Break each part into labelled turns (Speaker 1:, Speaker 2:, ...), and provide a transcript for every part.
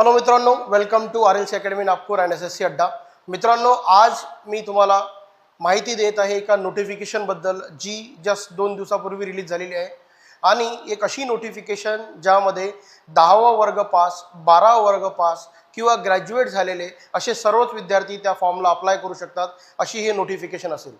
Speaker 1: Hello मित्रांनो welcome to R L C academy Nagpur and S S C Adda. मित्रांनो आज मी तुम्हाला माहिती देत आहे एका नोटिफिकेशनबद्दल जी जस्ट दोन दिवसापूर्वी रिलीज झालेली आहे. आणि एक अशी नोटिफिकेशन ज्यामध्ये दहावा वर्ग पास बारा वर्ग पास किंवा ग्रॅज्युएट झालेले असे सर्वच विद्यार्थी त्या फॉर्मला अप्लाय करू शकतात अशी हे नोटिफिकेशन असेल.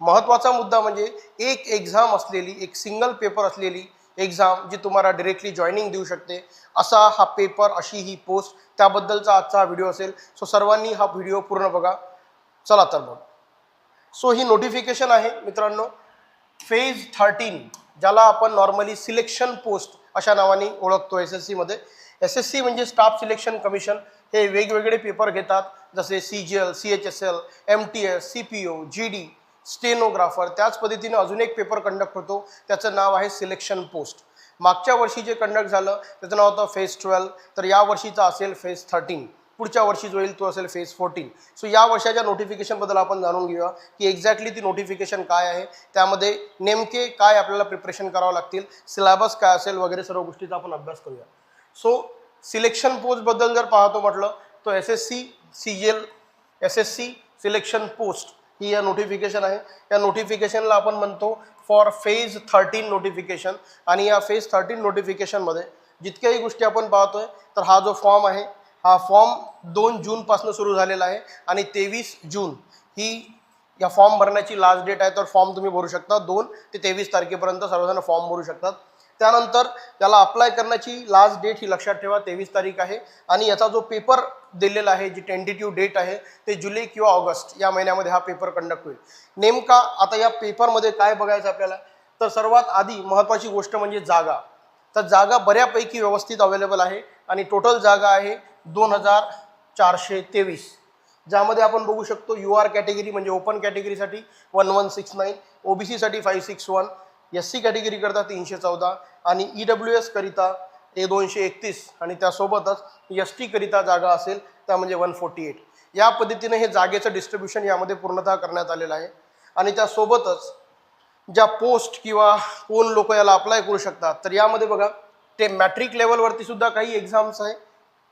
Speaker 1: महत्त्वाचा मुद्दा म्हणजे एक एक्झाम असलेली एक सिंगल पेपर असलेली एक्झाम जी तुम्हाला डिरेक्टली जॉईनिंग देऊ शकते. असा हा पेपर अशी ही पोस्ट त्याबद्दलचा आजचा हा व्हिडिओ असेल. सो सर्वांनी हा व्हिडिओ पूर्ण बघा. चला तर मग. सो ही नोटिफिकेशन आहे मित्रांनो. फेज थर्टीन ज्याला आपण नॉर्मली सिलेक्शन पोस्ट अशा नावाने ओळखतो एस एस सीमध्ये एस एस सी म्हणजे स्टाफ सिलेक्शन कमिशन हे वेगवेगळे पेपर घेतात. जसे C G L C H S L M T S C P O G D stenographer. त्याच पद्धतीने अजून एक पेपर कंडक्ट होतो. त्याचं नाव आहे सिलेक्शन पोस्ट मागच्या वर्षी जे कंडक्ट झालं त्याचं नाव होतं फेज ट्वेल्व तर या वर्षीचा असेल फेज थर्टीन पुढच्या वर्षी जो येईल तो असेल फेज फोर्टीन सो या वर्षाच्या नोटिफिकेशनबद्दल आपण जाणून घेऊया की एक्झॅक्टली ती नोटिफिकेशन काय आहे. त्यामध्ये नेमके काय आपल्याला प्रिपरेशन करावं लागतील सिलेबस काय असेल वगैरे सर्व गोष्टीचा आपण अभ्यास करूया. सो सिलेक्शन पोस्टबद्दल जर पाहतो म्हटलं तर S S C C G L S S C selection post ही या नोटिफिकेशन आहे. या नोटिफिकेशनला आपण म्हणतो फॉर फेज थर्टीन नोटिफिकेशन आणि या फेज थर्टीन नोटिफिकेशनमध्ये जितक्याही गोष्टी आपण पाहतोय तर हा जो फॉर्म आहे हा फॉर्म दोन जूनपासून सुरू झालेला आहे आणि तेवीस जून ही या फॉर्म भरण्याची लास्ट डेट आहे तर फॉर्म तुम्ही भरू शकता दोन ते तेवीस तारखेपर्यंत सर्वजण फॉर्म भरू शकतात. त्यानंतर त्याला अप्लाय करण्याची लास्ट डेट ही लक्षात ठेवा तेवीस तारीख आहे. आणि याचा जो पेपर दिलेला आहे जी टेंटेटिव्ह डेट आहे ते जुलै किंवा ऑगस्ट या महिन्यामध्ये हा पेपर कंडक्ट होईल. नेमका आता या पेपरमध्ये काय बघायचं आपल्याला? तर सर्वात आधी महत्त्वाची गोष्ट म्हणजे जागा. तर जागा बऱ्यापैकी व्यवस्थित अवेलेबल आहे आणि टोटल जागा आहे दोन हजार चारशे तेवीस. ज्यामध्ये आपण बघू शकतो यू आर कॅटेगरी म्हणजे open कॅटेगरीसाठी one one six nine O B सीसाठी five six one S C कॅटेगरीकरता तीनशे चौदा आणि ई डब्ल्यू एसकरिता ए दोनशे एकतीस आणि त्यासोबतच एस टीकरिता जागा असेल त्या म्हणजे वन फोर्टी एट या पद्धतीने हे जागेचं डिस्ट्रीब्युशन यामध्ये पूर्णतः करण्यात आलेलं आहे. आणि त्यासोबतच ज्या पोस्ट किंवा कोण लोक याला अप्लाय करू शकतात तर यामध्ये बघा ते मॅट्रिक लेवलवरती सुद्धा काही एक्झाम्स आहे.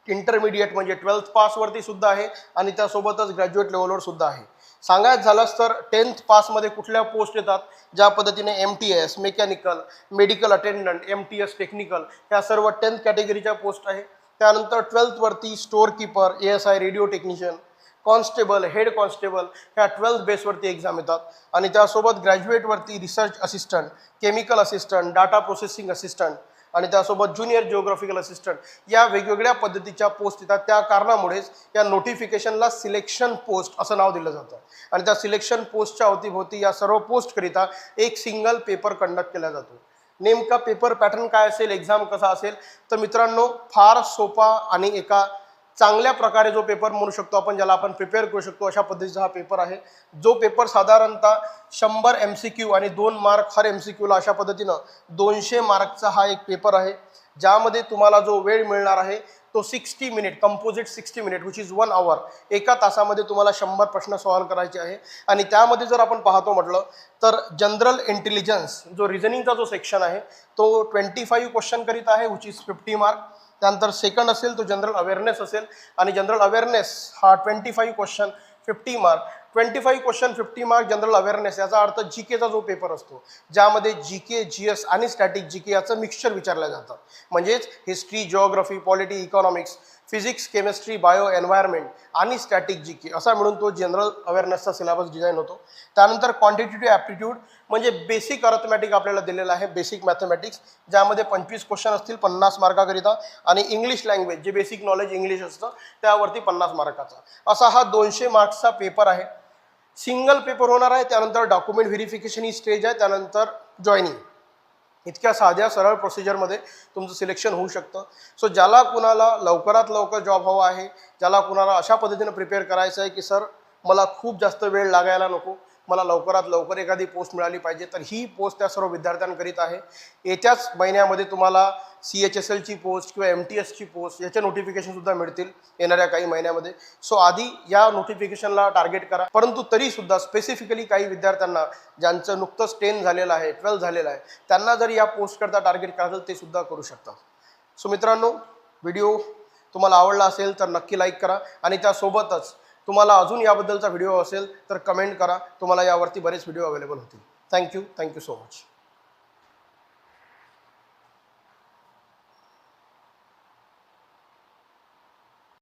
Speaker 1: इंटरमिडिएट म्हणजे ट्वेल्थ पासवरती सुद्धा आहे आणि त्यासोबतच ग्रॅज्युएट लेवलवर सुद्धा आहे. सांगायचं झालंच तर टेन्थ पासमध्ये कुठल्या पोस्ट येतात? ज्या पद्धतीने M T S mechanical medical attendant M T S technical ह्या सर्व टेन्थ कॅटेगरीच्या पोस्ट आहे. त्यानंतर ट्वेल्थवरती store keeper A S I radio technician constable head constable ह्या ट्वेल्थ बेसवरती एक्झाम येतात. आणि त्यासोबत ग्रॅज्युएटवरती research assistant chemical assistant data processing assistant आणि त्यासोबत ज्युनियर जिओग्राफिकल असिस्टंट या वेगवेगळ्या पद्धतीच्या पोस्ट येतात. त्या कारणामुळेच या नोटिफिकेशनला सिलेक्शन पोस्ट असं नाव दिलं जातं. आणि त्या सिलेक्शन पोस्टच्या अवतीभोवती या सर्व पोस्टकरिता एक सिंगल पेपर कंडक्ट केला जातो. नेमका पेपर पॅटर्न काय असेल एक्झाम कसा असेल? तर मित्रांनो फार सोपा आणि एका चांगल्या प्रकारे जो पेपर म्हणू शकतो आपण ज्याला आपण प्रिपेअर करू शकतो अशा पद्धतीचा हा पेपर आहे. जो पेपर साधारणतः शंभर एम सी क्यू आणि दोन मार्क हर एम सी क्यूला अशा पद्धतीनं दोनशे मार्कचा हा एक पेपर आहे. ज्यामध्ये तुम्हाला जो वेळ मिळणार आहे तो sixty minute composite sixty minute which is one hour एका तासामध्ये तुम्हाला शंभर प्रश्न सॉल्व्ह करायचे आहे. आणि त्यामध्ये जर आपण पाहतो म्हटलं तर जनरल इंटेलिजन्स जो रिझनिंगचा जो सेक्शन आहे तो ट्वेंटी फाईव्ह क्वेश्चन करीत आहे विच इज फिफ्टी मार्क त्यानंतर सेकंड असेल तो जनरल अवेअरनेस असेल. आणि जनरल अवेअरनेस हा twenty five question fifty mark twenty five question fifty mark general awareness याचा अर्थ जी केचा जो पेपर असतो ज्यामध्ये जी के जी एस आणि स्टॅटिक जी के याचं मिक्सचर विचारलं जातं. म्हणजेच history geography polity economics physics chemistry bio environment आणि स्टॅटिक जी के असा मिळून तो जनरल अवेअरनेसचा सिलेबस डिझाईन होतो. त्यानंतर क्वांटिटेटिव्ह ॲप्टिट्यूड म्हणजे बेसिक अर्थमॅटिक आपल्याला दिलेलं आहे बेसिक मॅथमॅटिक्स ज्यामध्ये पंचवीस क्वेश्चन असतील पन्नास मार्काकरिता आणि इंग्लिश लँग्वेज जे बेसिक नॉलेज इंग्लिश असतं त्यावरती पन्नास मार्काचा. असा हा दोनशे मार्क्सचा पेपर आहे. सिंगल पेपर होणार आहे त्यानंतर डॉक्युमेंट व्हेरिफिकेशन ही स्टेज आहे त्यानंतर जॉईनिंग इतक्या साध्या सरळ प्रोसिजरमध्ये तुमचं सिलेक्शन होऊ शकतं. सो ज्याला कुणाला लवकरात लवकर जॉब हवा आहे ज्याला कुणाला अशा पद्धतीनं प्रिपेअर करायचं आहे की सर मला खूप जास्त वेळ लागायला नको. मला लवकरात लवकर एखादी पोस्ट मिळाली पाहिजे. तर ही पोस्ट त्या सर्व विद्यार्थ्यांकरीत आहे. येत्याच महिन्यामध्ये तुम्हाला सी एच एस एलची पोस्ट किंवा एम टी एसची पोस्ट याचे नोटिफिकेशनसुद्धा मिळतील येणाऱ्या काही महिन्यामध्ये. सो आधी या नोटिफिकेशनला टार्गेट करा. परंतु तरीसुद्धा स्पेसिफिकली काही विद्यार्थ्यांना ज्यांचं नुकतंच टेन झालेलं आहे ट्वेल्थ झालेलं आहे त्यांना जर या पोस्टकरता टार्गेट करायचं ते सुद्धा करू शकतात सो मित्रांनो व्हिडिओ तुम्हाला आवडला असेल तर नक्की लाईक करा. आणि त्यासोबतच तुम्हाला अजून याबद्दलचा व्हिडिओ असेल तर कमेंट करा. तुम्हाला यावरती बरेच व्हिडिओ अवेलेबल होतील. Thank you thank you so much